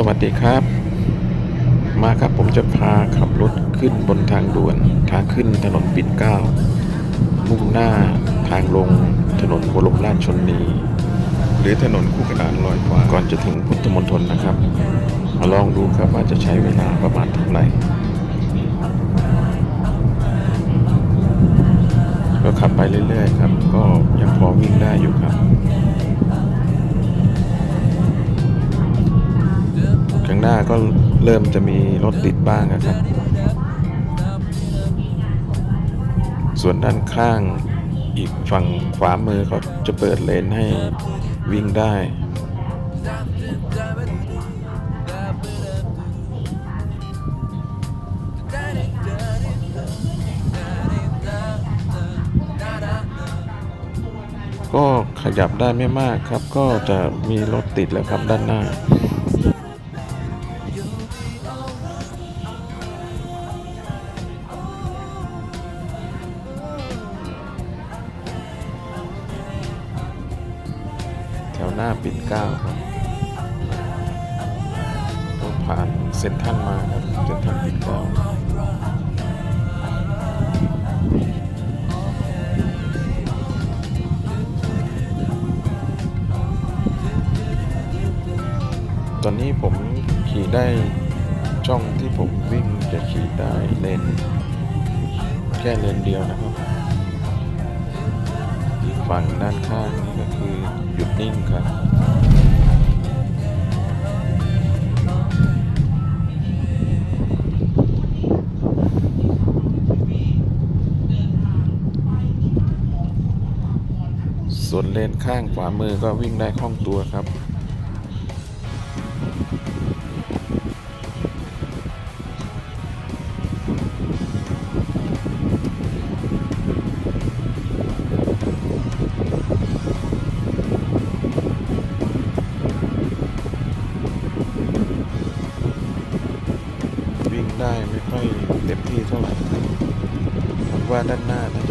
สวัสดีครับ มาครับผมจะพาขับรถขึ้นบนทางด่วนทางขึ้นถนนปิ่นเกล้ามุ่งหน้าทางลงถนนบรมราชชนนี หรือถนนคู่ขนานลอยฟ้าก่อนจะถึงพุทธมณฑลนะครับมาลองดูครับว่าจะใช้เวลาประมาณเท่าไหร่ก็ขับไปเรื่อยๆครับ ก็ยังพอวิ่งได้อยู่ครับางหน้าก็เริ่มจะมีรถติดบ้างนะครับ ส่วนด้านข้างอีกฝั่งขวามือเขาจะเปิดเลนให้วิ่งได้ ก็ขยับได้ไม่มากครับ ก็จะมีรถติดแล้วครับด้านหน้า หน้าปิ่นเก้าครับต้องผ่านเซ็นทรัลมาครับเซ็นทรัลปิ่นเก้าตอนนี้ผมขี่ได้ช่องที่ผมวิ่งจะขี่ได้เลนแค่เลนเดียวนะครับ ฝั่งด้านข้างนี่ก็คือหยุดนิ่งครับ ส่วนเลนข้างขวามือก็วิ่งได้คล่องตัวครับ ผม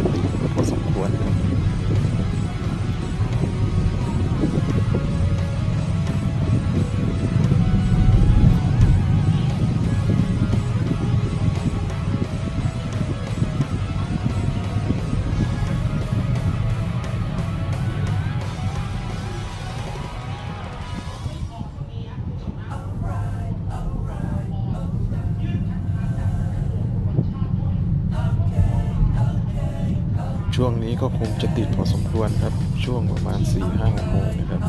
ช่วงนี้ก็คงจะติดพอสมควรครับ ช่วงประมาณ4ี่ห้าโมงนะครับ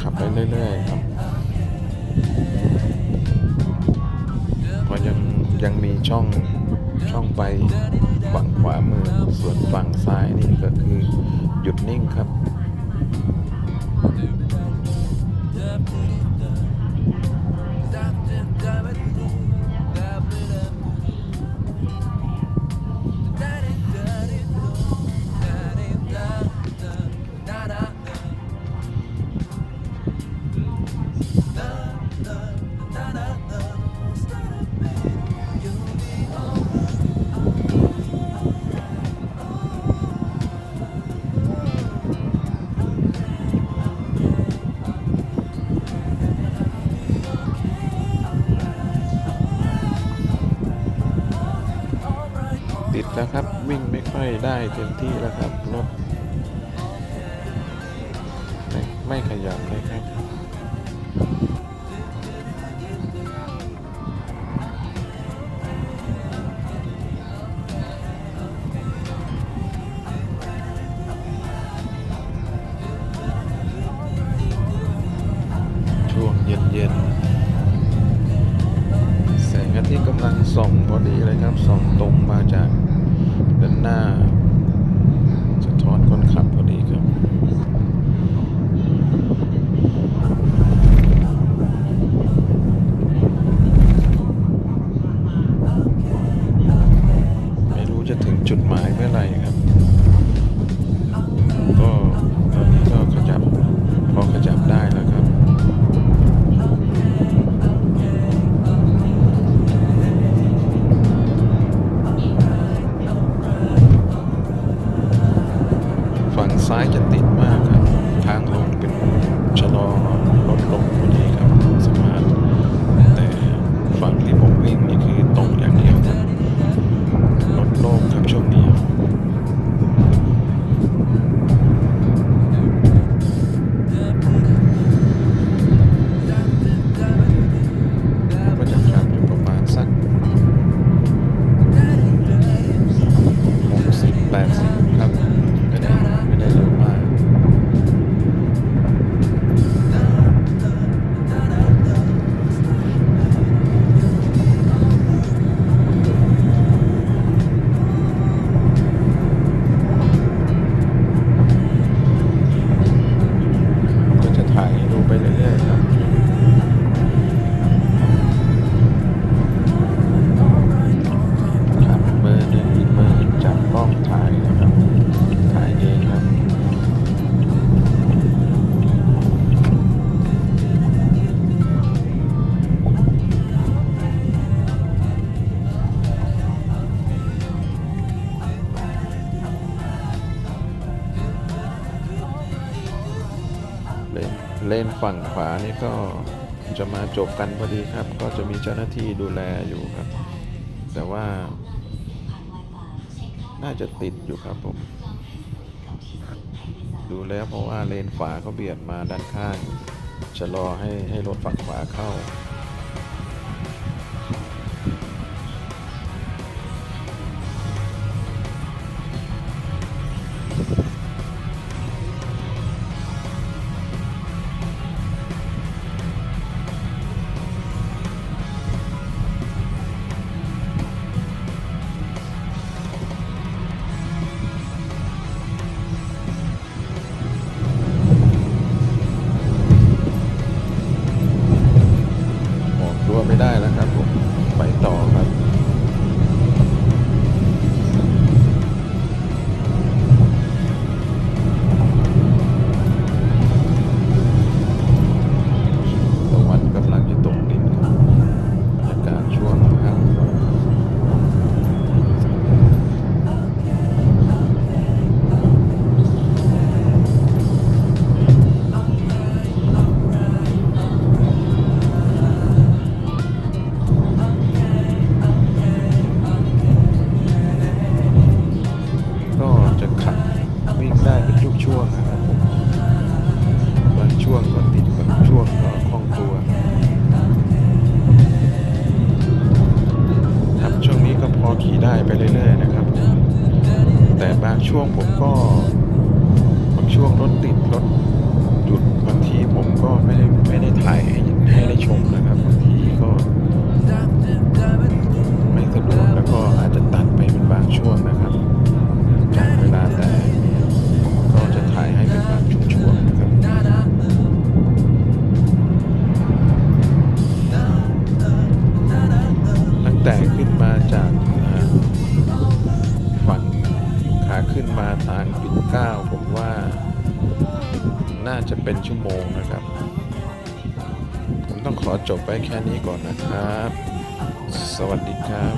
ขับไปเรื่อยๆครับเพราะยังยังมีช่อง ช่องไปฝั่งขวามือส่วนฝั่งซ้ายนี่ก็คือหยุดนิ่งครับ ได้เต็มที่แล้วครับรถไม่ไม่ขยับเลยครับช่วงเย็นๆแสงอาทิตย์กำลังส่องพอดีเลยครับส่อง เลนฝั่งขวานี่ก็จะมาจบกันพอดีครับ ก็จะมีเจ้าหน้าที่ดูแลอยู่ครับ แต่ว่า น่าจะติดอยู่ครับผม ดูแล้วเพราะว่าเลนขวาเขาเบียดมาด้านข้างชะลอให้ให้รถฝั่งขวาเข้า บางช่วงผมก็บางช่วงรถติดรถหยุดบางทีผมก็ไม่ได้ไม่ได้ถ่ายให้ให้ได้ชมนะครับ เป็นชั่วโมงนะครับ ผมต้องขอจบไปแค่นี้ก่อนนะครับ สวัสดีครับ